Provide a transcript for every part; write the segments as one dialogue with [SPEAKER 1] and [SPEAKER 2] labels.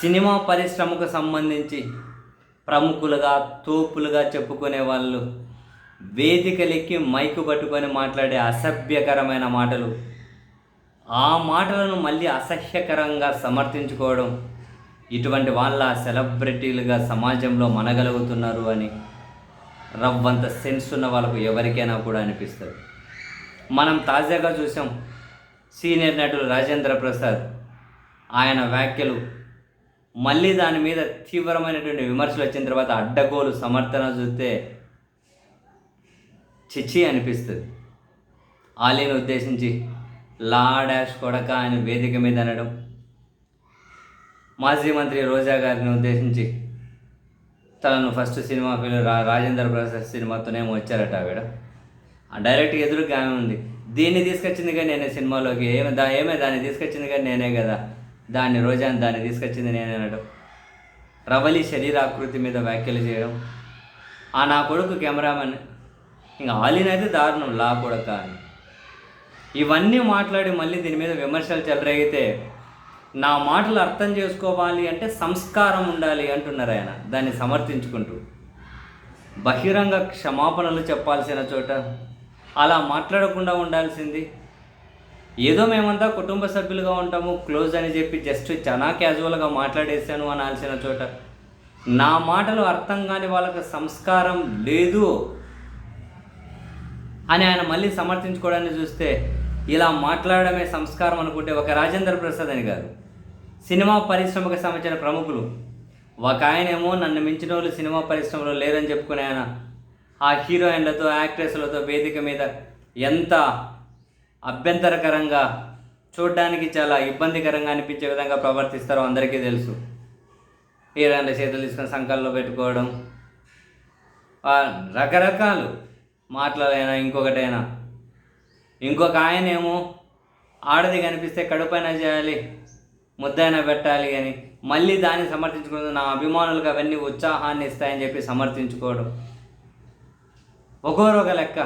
[SPEAKER 1] Cinema పరిశ్రమకు సంబంధించి ప్రముఖులుగా తోపులుగా చెప్పుకునే వాళ్ళు వేదికలెక్కి మైకు పట్టుకొని మాట్లాడే అసభ్యకరమైన మాటలు. ఆ మాటలను మళ్ళీ అసహ్యకరంగా సమర్థించుకోవడం ఇటువంటి వాళ్ళ సెలబ్రిటీలుగా సమాజంలో మనగలుగుతున్నారు అని రవ్వంత సెన్స్ ఉన్న వాళ్ళకు ఎవరికైనా కూడా అనిపిస్తుంది. మనం తాజాగా చూసాం సీనియర్ నటుడు రాజేంద్ర ప్రసాద్. ఆయన వ్యాఖ్యలు మళ్ళీ దాని మీద తీవ్రమైనటువంటి విమర్శలు వచ్చిన తర్వాత అడ్డగోలు సమర్థన చూస్తే చిచ్చి అనిపిస్తుంది. ఆలీని ఉద్దేశించి లా డాష్ కొడక ఆయన వేదిక మీద అనడం మాజీ మంత్రి రోజా గారిని ఉద్దేశించి తనను ఫస్ట్ సినిమా ఫిల్మ్ రా రాజేంద్ర ప్రసాద్ సినిమాతోనేమో వచ్చారట ఆవిడ. ఆ డైరెక్ట్ ఎదురుగా ఆమె ఉంది. దీన్ని తీసుకొచ్చింది కానీ నేనే సినిమాలోకి ఏమే దా ఏమే దాన్ని తీసుకొచ్చింది కానీ నేనే కదా. దాన్ని రోజాని దాన్ని తీసుకొచ్చింది నేను అనడం. రవలి శరీరాకృతి మీద వ్యాఖ్యలు చేయడం. ఆ నా కొడుకు కెమెరామెన్. ఇంకా ఆలీన్ అయితే దారుణం లా కొడక అని. ఇవన్నీ మాట్లాడి మళ్ళీ దీని మీద విమర్శలు చెలరేగితే నా మాటలు అర్థం చేసుకోవాలి అంటే సంస్కారం ఉండాలి అంటున్నారు ఆయన దాన్ని సమర్థించుకుంటూ. బహిరంగ క్షమాపణలు చెప్పాల్సిన చోట అలా మాట్లాడకుండా ఉండాల్సింది ఏదో మేమంతా కుటుంబ సభ్యులుగా ఉంటాము క్లోజ్ అని చెప్పి జస్ట్ చాలా క్యాజువల్గా మాట్లాడేశాను అనాల్సిన చోట. నా మాటలు అర్థం కాని వాళ్ళకి సంస్కారం లేదు అని ఆయన మళ్ళీ సమర్థించుకోవడాన్ని చూస్తే ఇలా మాట్లాడమే సంస్కారం అనుకుంటే ఒక రాజేంద్ర ప్రసాద్ అని కాదు. సినిమా పరిశ్రమకు సంబంధించిన ప్రముఖులు. ఒక ఆయనేమో నన్ను మించిన వాళ్ళు సినిమా పరిశ్రమలో లేరని చెప్పుకునే ఆయన. ఆ హీరోయిన్లతో యాక్ట్రెస్లతో వేదిక మీద ఎంత అభ్యంతరకరంగా చూడడానికి చాలా ఇబ్బందికరంగా అనిపించే విధంగా ప్రవర్తిస్తారో అందరికీ తెలుసు. హీరోయిన్ల చేతులు తీసుకుని సంకల్లో పెట్టుకోవడం రకరకాలు మాటలైనా ఇంకొకటైనా. ఇంకొక ఆయనేమో ఆడది కనిపిస్తే కడుపైనా చేయాలి ముద్దైనా పెట్టాలి అని మళ్ళీ దాన్ని సమర్థించుకోవడం నా అభిమానులకు అవన్నీ ఉత్సాహాన్ని ఇస్తాయని చెప్పి సమర్థించుకోవడం. ఒకరొక లెక్క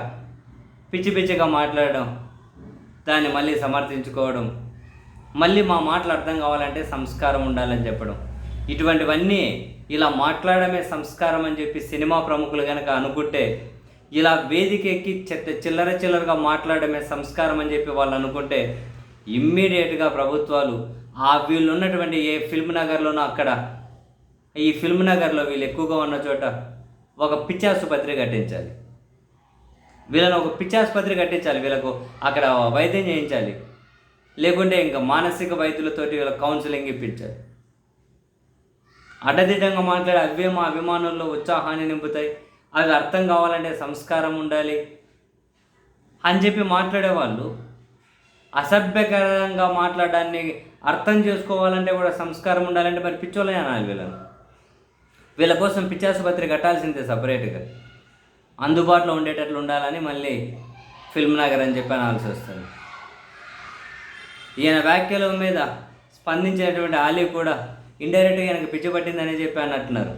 [SPEAKER 1] పిచ్చి పిచ్చిగా మాట్లాడడం. దాన్ని మళ్ళీ సమర్థించుకోవడం మళ్ళీ మా మాటలు అర్థం కావాలంటే సంస్కారం ఉండాలని చెప్పడం. ఇటువంటివన్నీ ఇలా మాట్లాడమే సంస్కారం అని చెప్పి సినిమా ప్రముఖులు కనుక అనుకుంటే ఇలా వేదిక ఎక్కి చెత్త చిల్లర చిల్లరగా మాట్లాడమే సంస్కారం అని చెప్పి వాళ్ళు అనుకుంటే ఇమ్మీడియట్గా ప్రభుత్వాలు ఆ వీళ్ళు ఉన్నటువంటి ఏ ఫిల్మ్ నగర్లోనో అక్కడ ఈ ఫిల్మ్ నగర్లో వీళ్ళు ఎక్కువగా ఉన్న చోట ఒక పిచ్చాసుపత్రి కట్టించాలి. వీళ్ళని ఒక పిచ్చాసుపత్రి కట్టించాలి వీళ్ళకు అక్కడ వైద్యం చేయించాలి. లేకుంటే ఇంకా మానసిక వైద్యులతోటి వీళ్ళ కౌన్సిలింగ్ ఇప్పించాలి. అడ్డదిడ్డంగా మాట్లాడే అవే మా అభిమానుల్లో ఉత్సాహాన్ని నింపుతాయి. అవి అర్థం కావాలంటే సంస్కారం ఉండాలి అని చెప్పి మాట్లాడేవాళ్ళు అసభ్యకరంగా మాట్లాడడాన్ని అర్థం చేసుకోవాలంటే కూడా సంస్కారం ఉండాలంటే మరి పిచ్చోళ్ళే అనాలి వీళ్ళను. వీళ్ళ కోసం పిచ్చాసుపత్రి కట్టాల్సిందే సపరేట్గా అందుబాటులో ఉండేటట్లు ఉండాలని మళ్ళీ ఫిల్మ్ నగర్ అని చెప్పి అనాల్సి వస్తుంది ఈయన వ్యాఖ్యల మీద స్పందించినటువంటి ఆలీ కూడా ఇండైరెక్ట్గా ఈయనకు పిచ్చి పట్టిందని చెప్పి అన్నట్టున్నారు.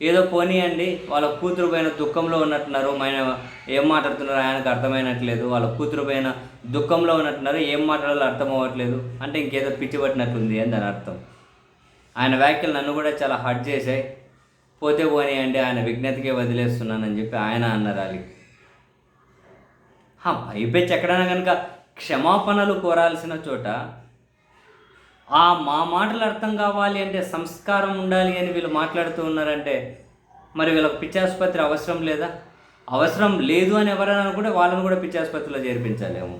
[SPEAKER 1] ఏదో పోనీయండి వాళ్ళ కూతురు పైన దుఃఖంలో ఉన్నట్టున్నారు ఆయన ఏం మాట్లాడుతున్నారు ఆయనకు అర్థమైనట్లేదు వాళ్ళ కూతురు పైన దుఃఖంలో ఉన్నట్టున్నారు ఏం మాట్లాడాలో అర్థం అవ్వట్లేదు అంటే ఇంకేదో పిచ్చి పట్టినట్టుంది అని దాని అర్థం. ఆయన వ్యాఖ్యలు నన్ను కూడా చాలా హర్ట్ చేశాయి. పోతే పోనీయండి ఆయన విజ్ఞతకే వదిలేస్తున్నానని చెప్పి ఆయన అన్నారు అలీ. పైపెచ్చి ఎక్కడైనా కనుక క్షమాపణలు కోరాల్సిన చోట ఆ మా మాటలు అర్థం కావాలి అంటే సంస్కారం ఉండాలి అని వీళ్ళు మాట్లాడుతూ ఉన్నారంటే మరి వీళ్ళకి పిచ్చాసుపత్రి అవసరం లేదా? అవసరం లేదు అని ఎవరైనా కూడా వాళ్ళని కూడా పిచ్చాసుపత్రిలో చేర్పించాలేమో.